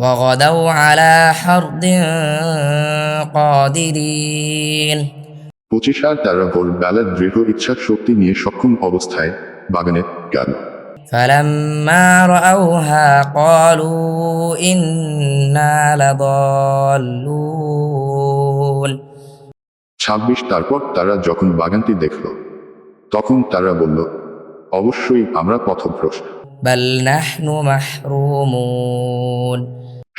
وغدوا على حرد قادرين পঁচিশ আর তারা ভোরবেলা দৃঢ় ইচ্ছার শক্তি নিয়ে সক্ষম অবস্থায় বাগানে গেল فلما رأوها قالوا إنا لضالون ছাব্বিশ তারপর তারা যখন বাগানটি দেখল তখন তারা বলল অবশ্যই আমরা পথভ্রষ্ট بل نحن محرومون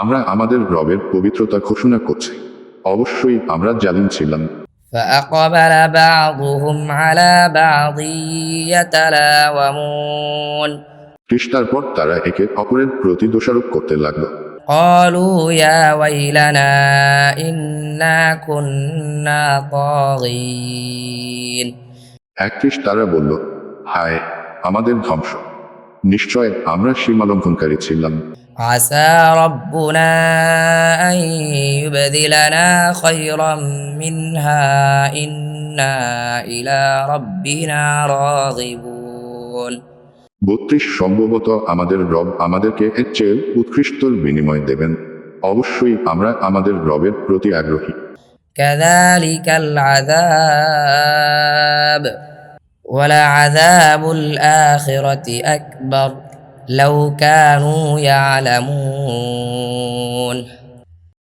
আমরা আমাদের রবের পবিত্রতা ঘোষণা করছি অবশ্যই আমরা জালিম ছিলাম فأقبل بعضهم على بعض يتلاومون খ্রিস্টার পর তারা একে অপরের প্রতি দোষারোপ করতে লাগলো قالوا يا ويلنا إنا كنا طاغين একত্রিশ তারা বলল হায় আমাদের ধ্বংস নিশ্চয় আমরা সীমালঙ্ঘনকারী ছিলাম عسى ربنا أن يبدلنا خيرا منها إنا إلى ربنا راغبون বত্রিশ সম্ভবত আমাদের রব আমাদেরকে এর চেয়ে উৎকৃষ্টর বিনিময় দেবেন অবশ্যই আমরা আমাদের রবের প্রতি আগ্রহী كذلك العذاب ولعذاب الآخرة أكبر লাউ কানু ইয়ালামুন।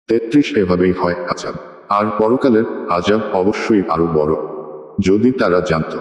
তেত্রিশ এভাবেই হয় আজাব আর পরকালের আজাব অবশ্যই আরও বড়, যদি তারা জানত।